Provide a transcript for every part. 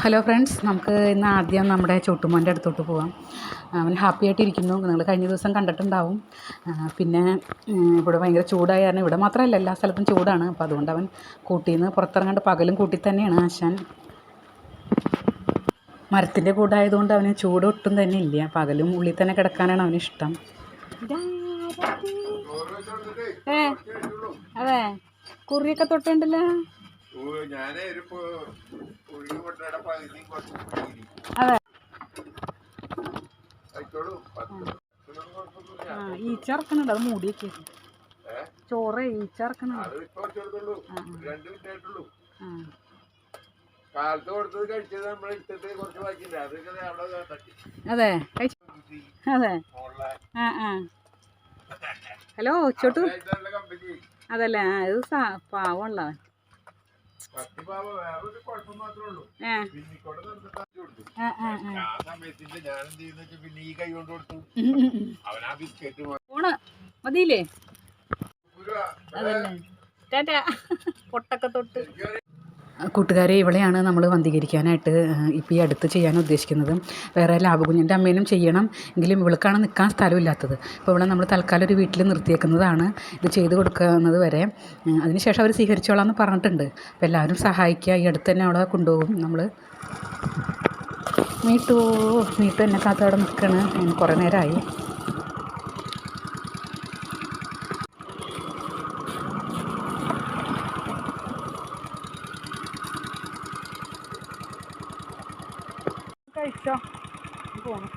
Hello friends നമുക്ക് ഇന്ന് ആദ്യം നമ്മുടെ ചുട്ടുമോന്റെ അടുത്തോട്ട് പോവാം. അവൻ ഹാപ്പി ആയിട്ടിരിക്കുന്നു. നിങ്ങൾ കഴിഞ്ഞ ദിവസം കണ്ടിട്ടുണ്ടാവും. പിന്നെ ഇവിടെ ഭയങ്കര ചൂടായ കാരണം ഇവിടെ മാത്രമല്ല എല്ലാ സ്ഥലത്തും ചൂടാണ്. അപ്പോൾ അതുകൊണ്ട് അവൻ കൂട്ടിയിൽ നിന്ന് പുറത്തിറങ്ങാണ്ട് പകലും കൂട്ടി തന്നെയാണ് ആശാൻ. മരത്തിന്റെ കൂടായതുകൊണ്ട് അവന് ചൂട് ഒട്ടും തന്നെ ഇല്ല. പകലും ഉള്ളിൽ തന്നെ കിടക്കാനാണ് അവനിഷ്ടം ഏ അതെ കുറിയൊക്കെ തൊട്ടുണ്ടല്ലോ. അതെ. ആ ഈച്ച അത് മൂടിയൊക്കെ? ചോറ് ഈച്ച ഇറക്കുന്നുണ്ട് അത് അതെ ആ ആ. ഹലോ ചോട്ടു. അതല്ലേ ആ ഇത് സാ പാവമുള്ള പത്ത് പാവ വേറൊരു കുഴപ്പം മാത്രമേ ഉള്ളൂ. ഏ പിന്നിക്കോടെ തന്നിട്ട് ആദ്യം കൊടുത്തു ആ ആ ആ. ആ ഞാൻ എന്ത് ചെയ്യുന്ന പിന്നെ ഈ കൈ കൊണ്ട് കൊടുത്തു. ഉം, ഉം, ഉം. അവൻ ആ ബിസ്ക്കറ്റ് പോണ് മതിയില്ലേ? അതല്ലേ. ടാറ്റാ. പൊട്ടൊക്കെ തൊട്ട് കൂട്ടുകാരെ ഇവളെയാണ് നമ്മൾ വന്ധീകരിക്കാനായിട്ട് ഇപ്പോൾ ഈ അടുത്ത് ചെയ്യാൻ ഉദ്ദേശിക്കുന്നത്. വേറെ ലാഭകുഞ്ഞിന്റെ അമ്മേനും ചെയ്യണം. എങ്കിലും ഇവൾക്കാണ് നിൽക്കാൻ സ്ഥലമില്ലാത്തത്. അപ്പോൾ ഇവളെ നമ്മൾ തൽക്കാലം ഒരു വീട്ടിൽ നിർത്തിയേക്കുന്നതാണ്. ഇത് ചെയ്തു കൊടുക്കുന്നത് വരെ അതിനുശേഷം അവർ സ്വീകരിച്ചോളാം എന്ന് പറഞ്ഞിട്ടുണ്ട്. അപ്പോൾ എല്ലാവരും സഹായിക്കുക ഈ അടുത്ത് തന്നെ അവളെ കൊണ്ടുപോകും. നമ്മൾ മീട്ടു മീട്ടു എന്നെ കാത്തവിടെ നിൽക്കണ് കുറേ നേരമായി കഴിച്ചോ പോണം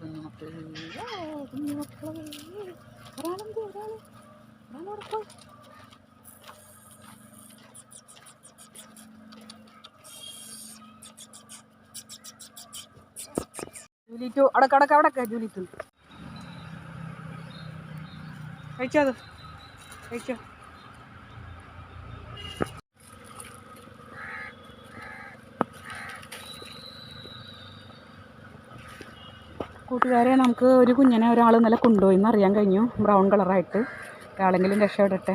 കുഞ്ഞുമക്കളെ കുഞ്ഞുമക്കളെ ഒരാളുണ്ട് ഒരാൾ ഒരാളോടെ പോയി ജൂലിറ്റു അടക്ക അടക്ക അടക്ക ജൂലിറ്റു കഴിച്ചോ കൂട്ടുകാരെ നമുക്ക് ഒരു കുഞ്ഞിനെ ഒരാൾ നല്ല കൊണ്ടുപോയി എന്ന് അറിയാൻ കഴിഞ്ഞു. ബ്രൗൺ കളറായിട്ട്. ഒരാളെങ്കിലും രക്ഷപ്പെടട്ടെ.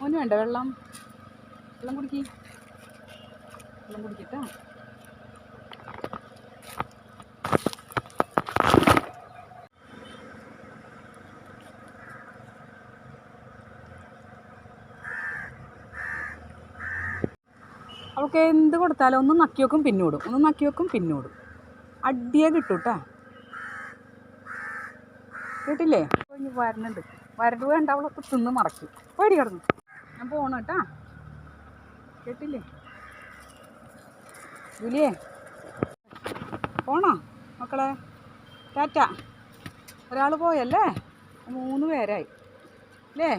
മോന് വേണ്ട വെള്ളം. വെള്ളം കുടിക്കി. വെള്ളം കുടിക്കട്ടോ അവൾക്ക് എന്ത് കൊടുത്താലും ഒന്ന് നക്കി വെക്കും പിന്നോടും ഒന്ന് നക്കി വെക്കും പിന്നോടും അടിയെ കിട്ടും കേട്ടോ കേട്ടില്ലേ ഇനി വരണുണ്ട്. വരട് വേണ്ട അവളൊക്കെ തിന്ന് മറക്കും. പേടി കിടന്നു. ഞാൻ പോണു കേട്ടാ. കേട്ടില്ലേ? ജൂലിയേ പോണോ മക്കളെ? ടാറ്റ. ഒരാൾ പോയല്ലേ? മൂന്ന് പേരായി. അല്ലേ?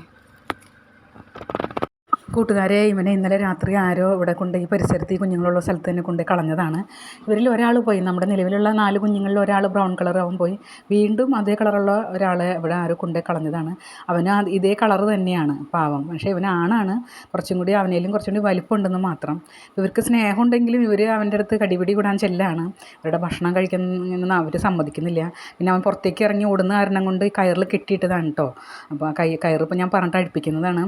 കൂട്ടുകാരെ ഇവനെ ഇന്നലെ രാത്രി ആരോ ഇവിടെ കൊണ്ട് ഈ പരിസരത്ത് ഈ കുഞ്ഞുങ്ങളുള്ള സ്ഥലത്ത് തന്നെ കൊണ്ട് കളഞ്ഞതാണ്. ഇവരിൽ ഒരാൾ പോയി. നമ്മുടെ നിലവിലുള്ള നാല് കുഞ്ഞുങ്ങളിൽ ഒരാൾ ബ്രൗൺ കളർ അവൻ പോയി. വീണ്ടും അതേ കളറുള്ള ഒരാളെ ഇവിടെ ആരോ കൊണ്ട് കളഞ്ഞതാണ്. അവന് ഇതേ കളർ തന്നെയാണ് പാവം. പക്ഷേ ഇവൻ ആണാണ്. കുറച്ചും കൂടി അവനേലും കുറച്ചും കൂടി വലിപ്പമുണ്ടെന്ന് മാത്രം. ഇവർക്ക് സ്നേഹം ഉണ്ടെങ്കിലും ഇവർ അവന്റെ അടുത്ത് കടിപിടി കൂടാൻ ചെല്ലാണ്. ഇവരുടെ ഭക്ഷണം കഴിക്കുന്ന അവർ സമ്മതിക്കുന്നില്ല. പിന്നെ അവൻ പുറത്തേക്ക് ഇറങ്ങി ഓടുന്ന കാരണം കൊണ്ട് കയറിൽ കെട്ടിയിട്ടതാണ് കേട്ടോ അപ്പോൾ കൈ കയറിപ്പോൾ ഞാൻ പറഞ്ഞിട്ട് അടുപ്പിക്കുന്നതാണ്.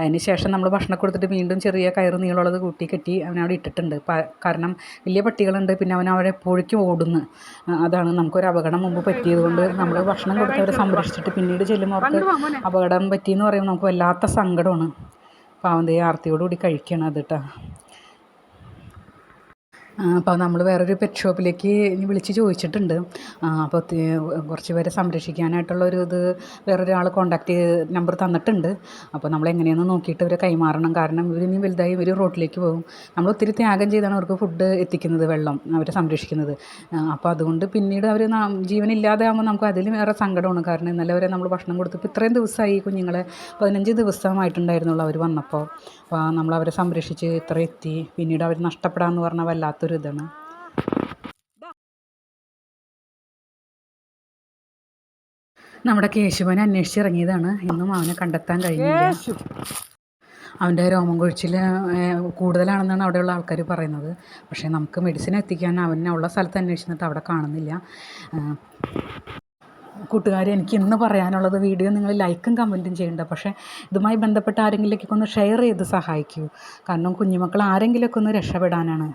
അതിന് ശേഷം നമ്മൾ ഭക്ഷണം കൊടുത്തിട്ട് വീണ്ടും ചെറിയ കയറ് നീളമുള്ളത് കൂട്ടി കെട്ടി അവനവിടെ ഇട്ടിട്ടുണ്ട്. കാരണം വലിയ പട്ടികളുണ്ട് പിന്നെ അവൻ അവിടെ എപ്പോഴേക്കും ഓടുന്നു. അതാണ് നമുക്കൊരു അപകടം മുമ്പ് പറ്റിയത് കൊണ്ട് നമ്മൾ ഭക്ഷണം കൊടുത്ത് അവരെ സംരക്ഷിച്ചിട്ട് പിന്നീട് ചെല്ലുമ്പോൾ അവർക്ക് അപകടം പറ്റിയെന്ന് പറയുമ്പോൾ നമുക്ക് വല്ലാത്ത സങ്കടമാണ്. പാവം ദേ ആർത്തിയോടുകൂടി കഴിക്കണം അത് കേട്ടോ അപ്പോൾ നമ്മൾ വേറൊരു പെറ്റ് ഷോപ്പിലേക്ക് വിളിച്ച് ചോദിച്ചിട്ടുണ്ട്. അപ്പോൾ കുറച്ച് പേരെ സംരക്ഷിക്കാനായിട്ടുള്ളൊരു ഇത് വേറൊരാൾ കോണ്ടാക്ട് നമ്പർ തന്നിട്ടുണ്ട്. അപ്പോൾ നമ്മൾ എങ്ങനെയാണെന്ന് നോക്കിയിട്ട് ഇവരെ കൈമാറണം. കാരണം ഇവരിനി വലുതായി ഇവർ റോട്ടിലേക്ക് പോകും. നമ്മൾ ഒത്തിരി ത്യാഗം ചെയ്താണ് അവർക്ക് ഫുഡ് എത്തിക്കുന്നത് വെള്ളം അവരെ സംരക്ഷിക്കുന്നത്. അപ്പോൾ അതുകൊണ്ട് പിന്നീട് അവർ ജീവനില്ലാതെ ആകുമ്പോൾ നമുക്ക് അതിലും വേറെ സങ്കടമാണ്. കാരണം ഇന്നലെ വരെ നമ്മൾ ഭക്ഷണം കൊടുത്തപ്പോൾ ഇത്രയും ദിവസമായി കുഞ്ഞുങ്ങളെ പതിനഞ്ച് ദിവസമായിട്ടുണ്ടായിരുന്നുള്ളൂ അവർ വന്നപ്പോൾ അപ്പോൾ നമ്മൾ അവരെ സംരക്ഷിച്ച് ഇത്ര എത്തി. പിന്നീട് അവർ നഷ്ടപ്പെടാമെന്ന് പറഞ്ഞാൽ വല്ലാത്തൊരു ഇതാണ് നമ്മുടെ കേശുവനെ അന്വേഷിച്ചിറങ്ങിയതാണ്. ഇന്നും അവനെ കണ്ടെത്താൻ കഴിഞ്ഞില്ല. അവന്റെ രോമം കൊഴിച്ചിൽ കൂടുതലാണെന്നാണ് അവിടെയുള്ള ആൾക്കാർ പറയുന്നത്. പക്ഷേ നമുക്ക് മെഡിസിൻ എത്തിക്കാൻ അവനെ ഉള്ള സ്ഥലത്ത് അന്വേഷിച്ചിട്ട് അവിടെ കാണുന്നില്ല. കൂട്ടുകാർ എനിക്ക് ഇന്ന് പറയാനുള്ളത് വീഡിയോ നിങ്ങൾ ലൈക്കും കമന്റും ചെയ്യേണ്ട. പക്ഷേ ഇതുമായി ബന്ധപ്പെട്ട ആരെങ്കിലേക്കൊക്കെ ഒന്ന് ഷെയർ ചെയ്ത് സഹായിക്കൂ. കാരണം കുഞ്ഞുമക്കൾ ആരെങ്കിലുമൊക്കെ ഒന്ന് രക്ഷപ്പെടാനാണ്.